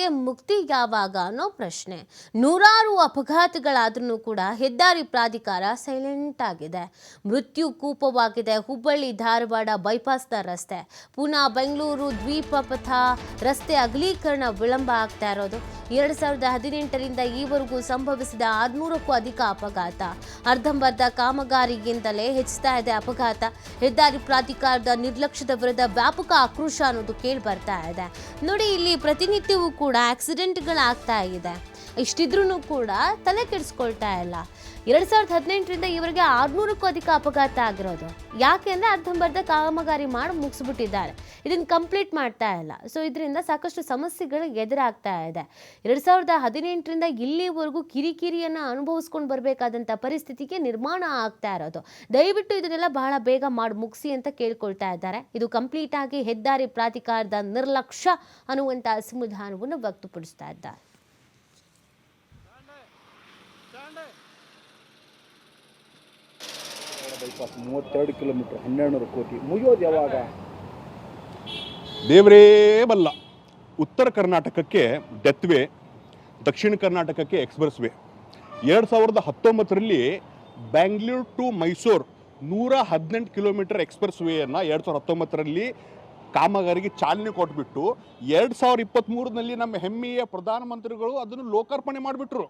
ಗೆ ಮುಕ್ತಿ ಯಾವಾಗ ಅನ್ನೋ ಪ್ರಶ್ನೆ. ನೂರಾರು ಅಪಘಾತಗಳಾದ್ರೂ ಕೂಡ ಹೆದ್ದಾರಿ ಪ್ರಾಧಿಕಾರ ಸೈಲೆಂಟ್ ಆಗಿದೆ. ಮೃತ್ಯು ಕೂಪವಾಗಿದೆ. ಹುಬ್ಬಳ್ಳಿ, ಧಾರವಾಡ ಬೈಪಾಸ್ನ ರಸ್ತೆ. ಪುನಾ, ಬೆಂಗಳೂರು ದ್ವೀಪ ಪಥ ರಸ್ತೆ ಅಗಲೀಕರಣ ವಿಳಂಬ ಆಗ್ತಾ ಇರೋದು. ಎರಡು ಸಾವಿರದ ಹದಿನೆಂಟರಿಂದ ಈವರೆಗೂ ಸಂಭವಿಸಿದ ಆರ್ನೂರಕ್ಕೂ ಅಧಿಕ ಅಪಘಾತ. ಅರ್ಧಂಬರ್ಧ ಕಾಮಗಾರಿಗಿಂತಲೇ ಹೆಚ್ಚುತ್ತಾ ಇದೆ ಅಪಘಾತ. ಹೆದ್ದಾರಿ ಪ್ರಾಧಿಕಾರದ ನಿರ್ಲಕ್ಷ್ಯದ ವಿರುದ್ಧ ವ್ಯಾಪಕ ಆಕ್ರೋಶ ಅನ್ನೋದು ಕೇಳಿ ಬರ್ತಾ ಇದೆ. ನೋಡಿ, ಇಲ್ಲಿ ಪ್ರತಿನಿತ್ಯವೂ ಕೂಡ ಆಕ್ಸಿಡೆಂಟ್ಗಳಾಗ್ತಾ ಇದೆ. ಇಷ್ಟಿದ್ರೂ ಕೂಡ ತಲೆ ಕೆಡಿಸ್ಕೊಳ್ತಾ ಇಲ್ಲ. ಎರಡು ಸಾವಿರದ ಹದಿನೆಂಟರಿಂದ ಇವರಿಗೆ ಆರ್ನೂರಕ್ಕೂ ಅಧಿಕ ಅಪಘಾತ ಆಗಿರೋದು. ಯಾಕೆ ಅಂದರೆ ಅರ್ಧಂಬರ್ಧ ಕಾಮಗಾರಿ ಮಾಡಿ ಮುಗಿಸ್ಬಿಟ್ಟಿದ್ದಾರೆ. ಇದನ್ನು ಕಂಪ್ಲೀಟ್ ಮಾಡ್ತಾ ಇಲ್ಲ. ಸೊ ಇದರಿಂದ ಸಾಕಷ್ಟು ಸಮಸ್ಯೆಗಳು ಎದುರಾಗ್ತಾ ಇದೆ. ಎರಡು ಸಾವಿರದ ಹದಿನೆಂಟರಿಂದ ಇಲ್ಲಿವರೆಗೂ ಕಿರಿಕಿರಿಯನ್ನು ಅನುಭವಿಸ್ಕೊಂಡು ಬರಬೇಕಾದಂಥ ಪರಿಸ್ಥಿತಿಗೆ ನಿರ್ಮಾಣ ಆಗ್ತಾ ಇರೋದು. ದಯವಿಟ್ಟು ಇದನ್ನೆಲ್ಲ ಬಹಳ ಬೇಗ ಮಾಡಿ ಮುಗಿಸಿ ಅಂತ ಕೇಳ್ಕೊಳ್ತಾ ಇದ್ದಾರೆ. ಇದು ಕಂಪ್ಲೀಟ್ ಆಗಿ ಹೆದ್ದಾರಿ ಪ್ರಾಧಿಕಾರದ ನಿರ್ಲಕ್ಷ್ಯ ಅನ್ನುವಂಥ ಅಸಮಾಧಾನವನ್ನು ವ್ಯಕ್ತಪಡಿಸ್ತಾ ಇದ್ದಾರೆ. ಬೈಪಾಸ್ ಮೂವತ್ತೆರಡು ಕಿಲೋಮೀಟರ್ ಹನ್ನೆರಡು ನೂರು ಕೋಟಿ. ಮುಗಿಯೋದು ಯಾವಾಗ? ದೇವರೇ ಬಲ್ಲ. ಉತ್ತರ ಕರ್ನಾಟಕಕ್ಕೆ ಡೆತ್ ವೇ ದಕ್ಷಿಣ ಕರ್ನಾಟಕಕ್ಕೆ ಎಕ್ಸ್ಪ್ರೆಸ್ ವೇ ಎರಡು ಸಾವಿರದ ಹತ್ತೊಂಬತ್ತರಲ್ಲಿ ಬ್ಯಾಂಗ್ಳೂರ್ ಟು ಮೈಸೂರು ನೂರ ಹದಿನೆಂಟು ಕಿಲೋಮೀಟರ್ ಎಕ್ಸ್ಪ್ರೆಸ್ ವೇಯನ್ನು ಎರಡು ಸಾವಿರದ ಹತ್ತೊಂಬತ್ತರಲ್ಲಿ ಕಾಮಗಾರಿಗೆ ಚಾಲನೆ ಕೊಟ್ಬಿಟ್ಟು ಎರಡು ಸಾವಿರದ ಇಪ್ಪತ್ತ್ಮೂರನಲ್ಲಿ ನಮ್ಮ ಹೆಮ್ಮೆಯ ಪ್ರಧಾನಮಂತ್ರಿಗಳು ಅದನ್ನು ಲೋಕಾರ್ಪಣೆ ಮಾಡಿಬಿಟ್ರು.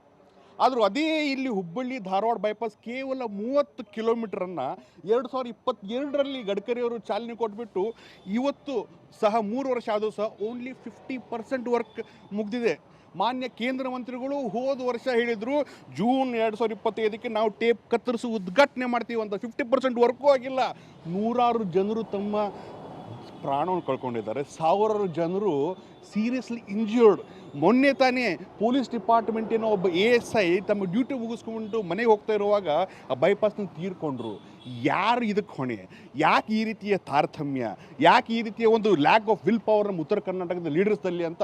ಆದರೂ ಅದೇ ಇಲ್ಲಿ ಹುಬ್ಬಳ್ಳಿ, ಧಾರವಾಡ ಬೈಪಾಸ್ ಕೇವಲ ಮೂವತ್ತು ಕಿಲೋಮೀಟ್ರನ್ನು ಎರಡು ಸಾವಿರದ ಇಪ್ಪತ್ತೆರಡರಲ್ಲಿ ಗಡ್ಕರಿಯವರು ಚಾಲನೆ ಕೊಟ್ಬಿಟ್ಟು ಇವತ್ತು ಸಹ ಮೂರು ವರ್ಷ ಆದರೂ ಸಹ ಓನ್ಲಿ ಫಿಫ್ಟಿ ಪರ್ಸೆಂಟ್ ವರ್ಕ್ ಮುಗ್ದಿದೆ. ಮಾನ್ಯ ಕೇಂದ್ರ ಮಂತ್ರಿಗಳು ಹೋದ ವರ್ಷ ಹೇಳಿದರು, ಜೂನ್ ಎರಡು ಸಾವಿರದ ಇಪ್ಪತ್ತೈದಕ್ಕೆ ನಾವು ಟೇಪ್ ಕತ್ತರಿಸಿ ಉದ್ಘಾಟನೆ ಮಾಡ್ತೀವಿ ಅಂತ. ಫಿಫ್ಟಿ ಪರ್ಸೆಂಟ್ ವರ್ಕೂ ಆಗಿಲ್ಲ. ನೂರಾರು ಜನರು ತಮ್ಮ ಪ್ರಾಣವನ್ನು ಕಳ್ಕೊಂಡಿದ್ದಾರೆ. ಸಾವಿರಾರು ಜನರು ಸೀರಿಯಸ್ಲಿ ಇಂಜ್ಯೂರ್ಡ್ ಮೊನ್ನೆ ತಾನೇ ಪೊಲೀಸ್ ಡಿಪಾರ್ಟ್ಮೆಂಟಿನ ಒಬ್ಬ ಎ ಎಸ್ ಐ ತಮ್ಮ ಡ್ಯೂಟಿ ಮುಗಿಸ್ಕೊಂಡು ಮನೆಗೆ ಹೋಗ್ತಾ ಇರುವಾಗ ಆ ಬೈಪಾಸ್ನ ತೀರ್ಕೊಂಡ್ರು. ಯಾರು ಇದಕ್ಕೆ ಹೊಣೆ? ಯಾಕೆ ಈ ರೀತಿಯ ತಾರತಮ್ಯ? ಯಾಕೆ ಈ ರೀತಿಯ ಒಂದು ಲ್ಯಾಕ್ ಆಫ್ ವಿಲ್ ಪವರ್ ನಮ್ಮ ಉತ್ತರ ಕರ್ನಾಟಕದ ಲೀಡರ್ಸ್ದಲ್ಲಿ ಅಂತ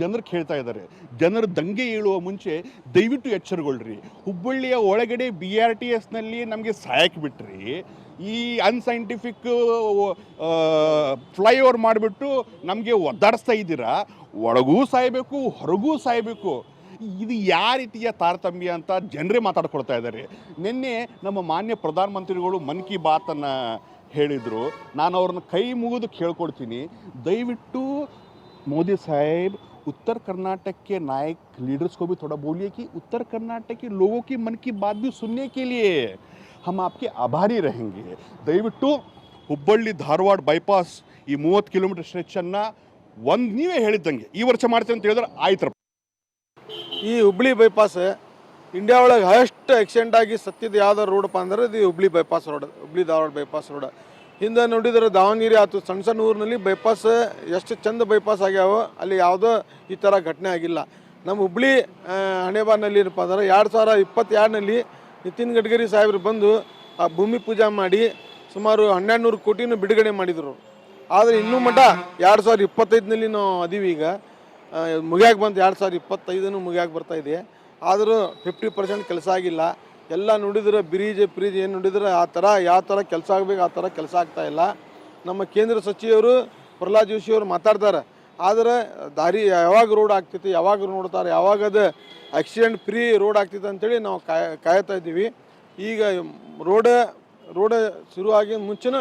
ಜನರು ಕೇಳ್ತಾ ಇದ್ದಾರೆ. ಜನರು ದಂಗೆ ಏಳುವ ಮುಂಚೆ ದಯವಿಟ್ಟು ಎಚ್ಚರಗೊಳ್ರಿ. ಹುಬ್ಬಳ್ಳಿಯ ಒಳಗಡೆ ಬಿ ಆರ್ ಟಿ ಎಸ್ನಲ್ಲಿ ನಮಗೆ ಸಹಾಯಕ್ಕೆ ಬಿಟ್ರಿ. ಈ ಅನ್ಸೈಂಟಿಫಿಕ್ ಫ್ಲೈಓವರ್ ಮಾಡಿಬಿಟ್ಟು ನಮಗೆ ಒದ್ದಾಡಿಸ್ತಾ ಇದ್ದೀರಾ ಒಳಗೂ ಸಾಯಬೇಕು ಹೊರಗೂ ಸಾಯಬೇಕು ಇದು ಯಾವ ರೀತಿಯ ತಾರತಮ್ಯ ಅಂತ ಜನರೇ ಮಾತಾಡ್ಕೊಳ್ತಾ ಇದ್ದಾರೆ ನಿನ್ನೆ ನಮ್ಮ ಮಾನ್ಯ ಪ್ರಧಾನಮಂತ್ರಿಗಳು ಮನ್ ಕಿ ಬಾತನ್ನು ಹೇಳಿದರು ನಾನು ಅವ್ರನ್ನ ಕೈ ಮುಗಿದು ಕೇಳ್ಕೊಡ್ತೀನಿ ದಯವಿಟ್ಟು मोदी साहब उत्तर कर्नाटक के नायक लीडर्स को भी थोड़ा बोलिए कि उत्तर कर्नाटक के लोगों की मन की बात भी सुनने के लिए हम आपके आभारी रहेंगे ದಯವಿಟ್ಟು ಹುಬ್ಬಳ್ಳಿ ಧಾರವಾಡ ಬೈಪಾಸ್ ಈ ಮೂವತ್ತು ಕಿಲೋಮೀಟರ್ ಸ್ಟ್ರೆಚನ್ನು ಒಂದು ನೀವೇ ಹೇಳಿದ್ದಂಗೆ ಈ ವರ್ಷ ಮಾಡ್ತೀವಿ ಅಂತ ಹೇಳಿದ್ರೆ ಆಯ್ತರಪ್ಪ ಈ ಹುಬ್ಳಿ ಬೈಪಾಸ್ ಇಂಡಿಯಾ ಒಳಗೆ ಹೈಯೆಸ್ಟ್ ಆಕ್ಸಿಡೆಂಟ್ ಆಗಿ ಸತ್ತಿದ್ದು ಯಾವ್ದಾರು ರೋಡಪ್ಪ ಅಂದ್ರೆ ಇದು Hubli bypass road Hubli Dharwad bypass road ಹಿಂದೆ ನೋಡಿದ್ರೆ ದಾವಣಗೆರೆ ಆಯ್ತು ಸಣ್ಣ ಸಣ್ಣ ಊರಿನಲ್ಲಿ ಬೈಪಾಸ್ ಎಷ್ಟು ಚಂದ ಬೈಪಾಸ್ ಆಗ್ಯಾವ ಅಲ್ಲಿ ಯಾವುದೋ ಈ ಥರ ಘಟನೆ ಆಗಿಲ್ಲ ನಮ್ಮ ಹುಬ್ಳಿ ಆ, ಹಣೆಬಾರ್ನಲ್ಲಿ ಏನಪ್ಪ ಅಂದ್ರೆ ಎರಡು ಸಾವಿರ ಇಪ್ಪತ್ತೆರಡನಲ್ಲಿ ನಿತಿನ್ ಗಡ್ಕರಿ ಸಾಹೇಬರು ಬಂದು ಆ ಭೂಮಿ ಪೂಜೆ ಮಾಡಿ ಸುಮಾರು ಹನ್ನೆರಡು ನೂರು ಕೋಟಿನೂ ಬಿಡುಗಡೆ ಮಾಡಿದರು. ಆದರೆ ಇನ್ನೂ ಮಟ್ಟ ಎರಡು ಸಾವಿರದ ಇಪ್ಪತ್ತೈದನಲ್ಲಿ ನಾವು ಅದೀವಿ ಈಗ. ಮುಗಿಯಾಗಿ ಬಂತು ಎರಡು ಸಾವಿರದ ಇಪ್ಪತ್ತೈದನ್ನು ಮುಗಿಯಾಗಿ ಬರ್ತಾ ಇದೆ. ಆದರೂ ಫಿಫ್ಟಿ ಪರ್ಸೆಂಟ್ ಕೆಲಸ ಆಗಿಲ್ಲ. ಎಲ್ಲ ನುಡಿದ್ರೆ ಬ್ರಿಜ್ ಫ್ರಿಜ್ ಏನು ನುಡಿದ್ರೆ ಆ ಥರ ಯಾವ ಥರ ಕೆಲಸ ಆಗಬೇಕು, ಆ ಥರ ಕೆಲಸ ಆಗ್ತಾ ಇಲ್ಲ. ನಮ್ಮ ಕೇಂದ್ರ ಸಚಿವರು ಪ್ರಹ್ಲಾದ್ ಜೋಶಿ ಅವರು ಮಾತಾಡ್ತಾರೆ. ಆದರೆ ದಾರಿ ಯಾವಾಗ ರೋಡ್ ಆಗ್ತೈತಿ ಯಾವಾಗ ನೋಡ್ತಾರೆ, ಯಾವಾಗ ಅದು ಆಕ್ಸಿಡೆಂಟ್ ಫ್ರೀ ರೋಡ್ ಆಗ್ತೈತೆ ಅಂತೇಳಿ ನಾವು ಕಾಯ ಕಾಯ್ತಾ ಇದ್ದೀವಿ. ಈಗ ರೋಡ ರೋಡ ಶುರುವಾಗಿ ಮುಂಚೆನೂ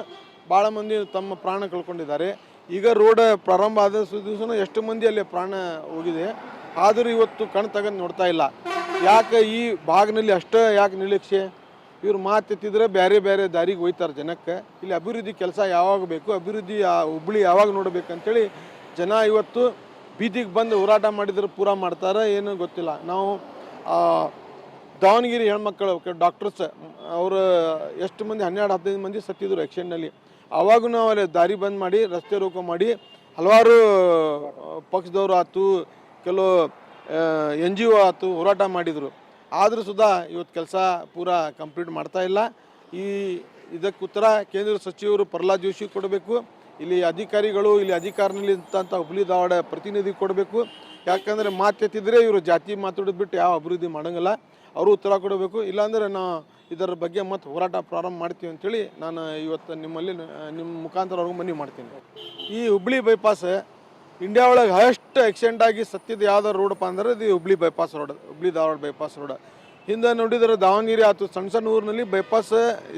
ಭಾಳ ಮಂದಿ ತಮ್ಮ ಪ್ರಾಣ ಕಳ್ಕೊಂಡಿದ್ದಾರೆ. ಈಗ ರೋಡ್ ಪ್ರಾರಂಭ ಆದ ದಿವಸನೂ ಎಷ್ಟು ಮಂದಿ ಅಲ್ಲಿ ಪ್ರಾಣ ಹೋಗಿದೆ. ಆದರೂ ಇವತ್ತು ಕಣ್ ತಗೊಂಡು ನೋಡ್ತಾ ಇಲ್ಲ. ಯಾಕೆ ಈ ಭಾಗನಲ್ಲಿ ಅಷ್ಟೇ ಯಾಕೆ ನಿರ್ಲಕ್ಷ್ಯ ಇವ್ರು ಮಾತೆತ್ತಿದ್ರೆ ಬೇರೆ ಬೇರೆ ದಾರಿಗೆ ಹೋಯ್ತಾರೆ ಜನಕ್ಕೆ. ಇಲ್ಲಿ ಅಭಿವೃದ್ಧಿ ಕೆಲಸ ಯಾವಾಗ ಬೇಕು, ಅಭಿವೃದ್ಧಿ ಹುಬ್ಬಳ್ಳಿ ಯಾವಾಗ ನೋಡಬೇಕು ಅಂತೇಳಿ ಜನ ಇವತ್ತು ಬೀದಿಗೆ ಬಂದು ಹೋರಾಟ ಮಾಡಿದ್ರೆ ಪೂರ ಮಾಡ್ತಾರೆ, ಏನು ಗೊತ್ತಿಲ್ಲ. ನಾವು ದಾವಣಗೆರೆ ಹೆಣ್ಮಕ್ಳು ಡಾಕ್ಟರ್ಸ್, ಅವರು, ಎಷ್ಟು ಮಂದಿ, ಹನ್ನೆರಡು, ಹದಿನೈದು ಮಂದಿ ಸತ್ತಿದ್ರು ಆಕ್ಸಿಡೆಂಟ್ನಲ್ಲಿ ಅವಾಗೂ ನಾವು ಅಲ್ಲಿ ದಾರಿ ಬಂದ್ ಮಾಡಿ, ರಸ್ತೆ ರೋಕೋ ಮಾಡಿ, ಹಲವಾರು, ಪಕ್ಷದವರು ಆಯ್ತು, ಕೆಲವು ಎನ್ ಜಿ ಒ ಆಯ್ತು, ಹೋರಾಟ ಮಾಡಿದರು. ಆದರೂ ಸುಧಾ ಇವತ್ತು ಕೆಲಸ ಪೂರ ಕಂಪ್ಲೀಟ್ ಮಾಡ್ತಾ ಇಲ್ಲ. ಈ, ಇದಕ್ಕೆ ಉತ್ತರ ಕೇಂದ್ರ ಸಚಿವರು ಪ್ರಹ್ಲಾದ್ ಜೋಶಿ ಕೊಡಬೇಕು. ಇಲ್ಲಿ ಅಧಿಕಾರಿಗಳು, ಇಲ್ಲಿ ಅಧಿಕಾರದಲ್ಲಿ ಇದ್ದಂಥ ಹುಬ್ಳಿ ಧಾರವಾಡ ಪ್ರತಿನಿಧಿ ಕೊಡಬೇಕು. ಯಾಕಂದರೆ ಮಾತೆತ್ತಿದ್ರೆ ಇವರು ಜಾತಿ ಮಾತಾಡೋದು ಬಿಟ್ಟು ಯಾವ ಅಭಿವೃದ್ಧಿ ಮಾಡೋಂಗಿಲ್ಲ. ಅವರು ಉತ್ತರ ಕೊಡಬೇಕು. ಇಲ್ಲಾಂದ್ರೆ ನಾ ಇದರ ಬಗ್ಗೆ ಮತ್ತೆ ಹೋರಾಟ ಪ್ರಾರಂಭ ಮಾಡ್ತೀವಿ ಅಂತೇಳಿ ನಾನು ಇವತ್ತು ನಿಮ್ಮಲ್ಲಿ, ನಿಮ್ಮ ಮುಖಾಂತರ ಅವ್ರಿಗೆ ಮನವಿ ಮಾಡ್ತೀನಿ. ಈ ಹುಬ್ಳಿ ಬೈಪಾಸ್ ಇಂಡಿಯಾ ಒಳಗೆ ಹೈಯೆಸ್ಟ್ ಆಕ್ಸಿಡೆಂಟ್ ಆಗಿ ಸತ್ತಿದ್ದು ಯಾವ್ದಾರು ರೋಡಪ್ಪ ಅಂದ್ರೆ ಇದು Hubli bypass road Hubli Dharwad bypass road ಹಿಂದೆ ನೋಡಿದ್ರೆ ದಾವಣಗೆರೆ ಆಯ್ತು ಸಣ್ಣ ಸಣ್ಣ ಊರಿನಲ್ಲಿ ಬೈಪಾಸ್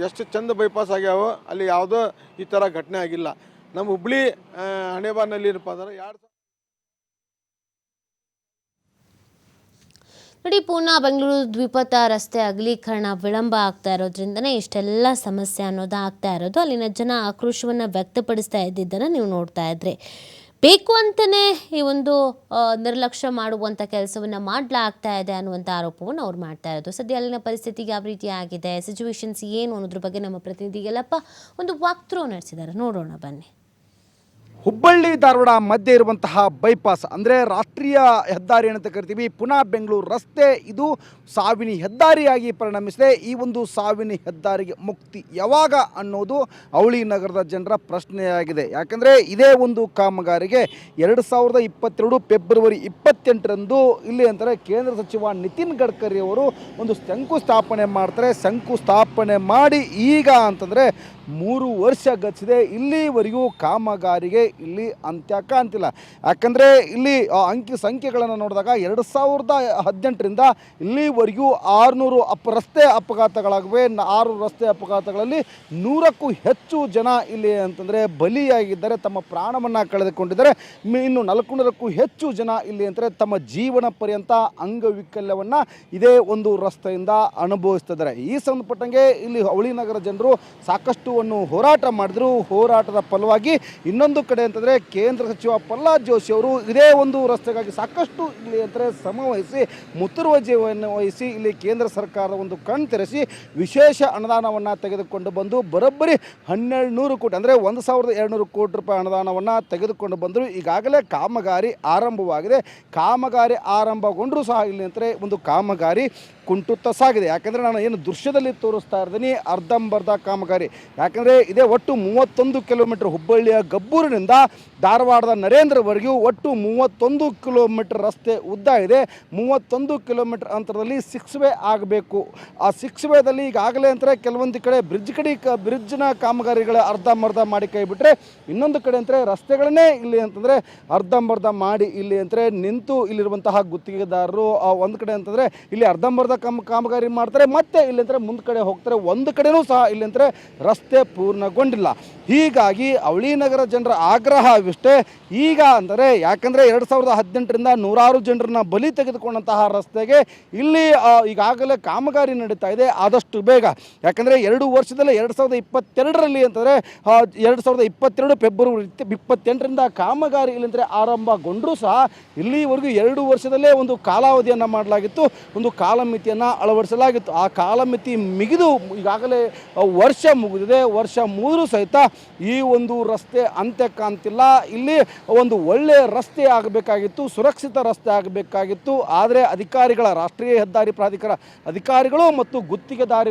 ಎಷ್ಟು ಚಂದ ಬೈಪಾಸ್ ಆಗ್ಯಾವ ಅಲ್ಲಿ ಯಾವುದೋ ಈ ಥರ ಘಟನೆ ಆಗಿಲ್ಲ. ನಮ್ಮ ಹುಬ್ಳಿ ಹಣೆಬಾರ್ನಲ್ಲಿ ಏನಪ್ಪ ಅಂದ್ರೆ ಎರಡು ನೋಡಿ ಪೂನಾ ಬೆಂಗಳೂರು ದ್ವಿಪಥ ರಸ್ತೆ ಅಗಲೀಕರಣ ವಿಳಂಬ ಆಗ್ತಾ ಇರೋದ್ರಿಂದನೇ ಇಷ್ಟೆಲ್ಲ ಸಮಸ್ಯೆ ಅನ್ನೋದು ಆಗ್ತಾ ಇರೋದು. ಅಲ್ಲಿನ ಜನ ಆಕ್ರೋಶವನ್ನು ವ್ಯಕ್ತಪಡಿಸ್ತಾ ಇದ್ದಿದ್ದನ್ನು ನೀವು ನೋಡ್ತಾ ಇದ್ರಿ. ಬೇಕು ಅಂತಲೇ ಈ ಒಂದು ನಿರ್ಲಕ್ಷ್ಯ ಮಾಡುವಂಥ ಕೆಲಸವನ್ನು ಮಾಡಲಾಗ್ತಾ ಇದೆ ಅನ್ನುವಂಥ ಆರೋಪವನ್ನು ಅವ್ರು ಮಾಡ್ತಾ ಇರೋದು. ಸದ್ಯ ಅಲ್ಲಿನ ಪರಿಸ್ಥಿತಿ ಯಾವ ರೀತಿ ಆಗಿದೆ ಸಿಚುವೇಶನ್ಸ್ ಏನು ಅನ್ನೋದ್ರ ಬಗ್ಗೆ ನಮ್ಮ ಪ್ರತಿನಿಧಿಗೆಲ್ಲಪ್ಪ ಒಂದು ವಾಕ್ ಥ್ರೂ ನಡೆಸಿದ್ದಾರೆ ನೋಡೋಣ ಬನ್ನಿ. ಹುಬ್ಬಳ್ಳಿ, ಧಾರವಾಡ ಮಧ್ಯೆ ಇರುವಂತಹ ಬೈಪಾಸ್ ಅಂದರೆ ರಾಷ್ಟ್ರೀಯ ಹೆದ್ದಾರಿ ಅಂತ ಕರಿತೀವಿ, ಪುನಃ ಬೆಂಗಳೂರು ರಸ್ತೆ ಇದು ಸಾವಿನ ಹೆದ್ದಾರಿಯಾಗಿ ಪರಿಣಮಿಸಿದೆ. ಈ ಒಂದು ಸಾವಿನ ಹೆದ್ದಾರಿಗೆ ಮುಕ್ತಿ ಯಾವಾಗ ಅನ್ನೋದು ಅವಳಿ ನಗರದ ಜನರ ಪ್ರಶ್ನೆಯಾಗಿದೆ. ಯಾಕಂದರೆ ಇದೇ ಒಂದು ಕಾಮಗಾರಿಗೆ ಎರಡು ಸಾವಿರದ ಇಪ್ಪತ್ತೆರಡು ಫೆಬ್ರವರಿ ಇಪ್ಪತ್ತೆಂಟರಂದು ಇಲ್ಲಿ ಅಂತಾರೆ ಕೇಂದ್ರ ಸಚಿವ ನಿತಿನ್ ಗಡ್ಕರಿ ಅವರು ಒಂದು ಶಂಕುಸ್ಥಾಪನೆ ಮಾಡ್ತಾರೆ. ಶಂಕುಸ್ಥಾಪನೆ ಮಾಡಿ ಈಗ ಅಂತಂದರೆ ಮೂರು ವರ್ಷ ಗಚ್ಚಿದೆ. ಇಲ್ಲಿವರೆಗೂ ಕಾಮಗಾರಿಗೆ ಇಲ್ಲಿ ಅಂತ್ಯ ಅಂತಿಲ್ಲ. ಯಾಕಂದರೆ ಇಲ್ಲಿ ಅಂಕಿ ಸಂಖ್ಯೆಗಳನ್ನು ನೋಡಿದಾಗ ಎರಡು ಸಾವಿರದ ಹದಿನೆಂಟರಿಂದ ಇಲ್ಲಿವರೆಗೂ ಆರುನೂರು ಅಪ, ರಸ್ತೆ ಅಪಘಾತಗಳಾಗಿವೆ. ಆರು ರಸ್ತೆ ಅಪಘಾತಗಳಲ್ಲಿ ನೂರಕ್ಕೂ ಹೆಚ್ಚು ಜನ ಇಲ್ಲಿ ಅಂತಂದರೆ ಬಲಿಯಾಗಿದ್ದಾರೆ. ತಮ್ಮ ಪ್ರಾಣವನ್ನು ಕಳೆದುಕೊಂಡಿದ್ದಾರೆ. ಇನ್ನು ನಾಲ್ಕುನೂರಕ್ಕೂ ಹೆಚ್ಚು ಜನ ಇಲ್ಲಿ ಅಂತಂದರೆ ತಮ್ಮ ಜೀವನ ಪರ್ಯಂತ ಅಂಗವೈಕಲ್ಯವನ್ನು ಇದೇ ಒಂದು ರಸ್ತೆಯಿಂದ ಅನುಭವಿಸ್ತಿದ್ದಾರೆ. ಈ ಸಂಬಂಧಪಟ್ಟಂಗೆ ಇಲ್ಲಿ ಅವಳಿ ನಗರ ಜನರು ಸಾಕಷ್ಟು ಒಂದು ಹೋರಾಟ ಮಾಡಿದ್ರು. ಹೋರಾಟದ ಫಲವಾಗಿ ಇನ್ನೊಂದು ಕಡೆ ಅಂತಂದರೆ ಕೇಂದ್ರ ಸಚಿವ ಪ್ರಹ್ಲಾದ್ ಜೋಶಿ ಅವರು ಇದೇ ಒಂದು ರಸ್ತೆಗಾಗಿ ಸಾಕಷ್ಟು ಇಲ್ಲಿ ಅಂದರೆ ಶ್ರಮ ವಹಿಸಿ ಮುತುರ್ವಜಿಯನ್ನು ವಹಿಸಿ ಇಲ್ಲಿ ಕೇಂದ್ರ ಸರ್ಕಾರದ ಒಂದು ಕಣ್ ತೆರೆಸಿ ವಿಶೇಷ ಅನುದಾನವನ್ನು ತೆಗೆದುಕೊಂಡು ಬಂದು ಬರೋಬ್ಬರಿ ಹನ್ನೆರಡು ನೂರು ಕೋಟಿ ಅಂದರೆ ಒಂದು ಸಾವಿರದ ಎರಡುನೂರು ಕೋಟಿ ರೂಪಾಯಿ ಅನುದಾನವನ್ನು ತೆಗೆದುಕೊಂಡು ಬಂದರು. ಈಗಾಗಲೇ ಕಾಮಗಾರಿ ಆರಂಭವಾಗಿದೆ. ಕಾಮಗಾರಿ ಆರಂಭಗೊಂಡರೂ ಸಹ ಇಲ್ಲಿ ಅಂದರೆ ಒಂದು ಕಾಮಗಾರಿ ಕುಂಟುತ್ತ ಸಾಗಿದೆ. ಯಾಕಂದರೆ ನಾನು ಏನು ದೃಶ್ಯದಲ್ಲಿ ತೋರಿಸ್ತಾ ಇದ್ದೀನಿ ಅರ್ಧಂಬರ್ಧ ಕಾಮಗಾರಿ. ಯಾಕಂದರೆ ಇದೇ ಒಟ್ಟು ಮೂವತ್ತೊಂದು ಕಿಲೋಮೀಟರ್ ಹುಬ್ಬಳ್ಳಿಯ ಗಬ್ಬೂರಿನಿಂದ da ಧಾರವಾಡದ ನರೇಂದ್ರವರೆಗೂ ಒಟ್ಟು ಮೂವತ್ತೊಂದು ಕಿಲೋಮೀಟರ್ ರಸ್ತೆ ಉದ್ದ ಇದೆ. ಮೂವತ್ತೊಂದು ಕಿಲೋಮೀಟರ್ ಅಂತರದಲ್ಲಿ ಸಿಕ್ಸ್ ವೇ ಆಗಬೇಕು. ಆ ಸಿಕ್ಸ್ ವೇದಲ್ಲಿ ಈಗಾಗಲೇ ಅಂತಾರೆ ಕೆಲವೊಂದು ಕಡೆ ಬ್ರಿಡ್ಜ್ ಕಡೆ ಕ, ಬ್ರಿಡ್ಜ್ನ ಕಾಮಗಾರಿಗಳ ಅರ್ಧಂಬರ್ಧ ಮಾಡಿ ಕೈಬಿಟ್ರೆ ಇನ್ನೊಂದು ಕಡೆ ಅಂದರೆ ರಸ್ತೆಗಳನ್ನೇ ಇಲ್ಲಿ ಅಂತಂದರೆ ಅರ್ಧಂಬರ್ಧ ಮಾಡಿ ಇಲ್ಲಿ ಅಂದರೆ ನಿಂತು ಇಲ್ಲಿರುವಂತಹ ಗುತ್ತಿಗೆದಾರರು, ಆ ಒಂದು ಕಡೆ ಅಂತಂದರೆ ಇಲ್ಲಿ ಅರ್ಧಂಬರ್ಧ ಕಾಮ, ಕಾಮಗಾರಿ ಮಾಡ್ತಾರೆ, ಮತ್ತೆ ಇಲ್ಲಿ ಅಂದರೆ ಮುಂದೆ ಕಡೆ ಹೋಗ್ತಾರೆ, ಒಂದು ಕಡೆನೂ ಸಹ ಇಲ್ಲಿ ಅಂದರೆ ರಸ್ತೆ ಪೂರ್ಣಗೊಂಡಿಲ್ಲ. ಹೀಗಾಗಿ ಅವಳಿ ನಗರ ಜನರ ಆಗ್ರಹವಿಷ್ಟೇ ಈಗ ಅಂದರೆ ಯಾಕಂದರೆ ಎರಡು ಸಾವಿರದ ಹದಿನೆಂಟರಿಂದ ನೂರಾರು ಜನರನ್ನ ಬಲಿ ತೆಗೆದುಕೊಂಡಂತಹ ರಸ್ತೆಗೆ ಇಲ್ಲಿ ಈಗಾಗಲೇ ಕಾಮಗಾರಿ ನಡೀತಾ ಇದೆ. ಆದಷ್ಟು ಬೇಗ. ಯಾಕಂದರೆ ಎರಡು ವರ್ಷದಲ್ಲೇ ಎರಡು ಸಾವಿರದ ಇಪ್ಪತ್ತೆರಡರಲ್ಲಿ ಅಂತಂದರೆ ಎರಡು ಸಾವಿರದ ಇಪ್ಪತ್ತೆರಡು ಫೆಬ್ರವರಿ ಇಪ್ಪತ್ತೆಂಟರಿಂದ ಕಾಮಗಾರಿ ಇಲ್ಲಂದರೆ ಆರಂಭಗೊಂಡರೂ ಸಹ ಇಲ್ಲಿವರೆಗೂ ಎರಡು ವರ್ಷದಲ್ಲೇ ಒಂದು ಕಾಲಾವಧಿಯನ್ನು ಮಾಡಲಾಗಿತ್ತು. ಒಂದು ಕಾಲಮಿತಿಯನ್ನು ಅಳವಡಿಸಲಾಗಿತ್ತು. ಆ ಕಾಲಮಿತಿ ಮಿಗಿದು ಈಗಾಗಲೇ ವರ್ಷ ಮುಗಿದಿದೆ. ವರ್ಷ ಮುಗಿದ್ರೂ ಸಹಿತ ಈ ಒಂದು ರಸ್ತೆ ಅಂತ್ಯ ಕಾಣ್ತಿಲ್ಲ ಇಲ್ಲಿ ಒಂದು ಒಳ್ಳೆಯ ರಸ್ತೆ ಆಗಬೇಕಾಗಿತ್ತು, ಸುರಕ್ಷಿತ ರಸ್ತೆ ಆಗಬೇಕಾಗಿತ್ತು. ಆದರೆ ಅಧಿಕಾರಿಗಳ, ರಾಷ್ಟ್ರೀಯ ಹೆದ್ದಾರಿ ಪ್ರಾಧಿಕಾರ ಅಧಿಕಾರಿಗಳು ಮತ್ತು ಗುತ್ತಿಗೆದಾರಿ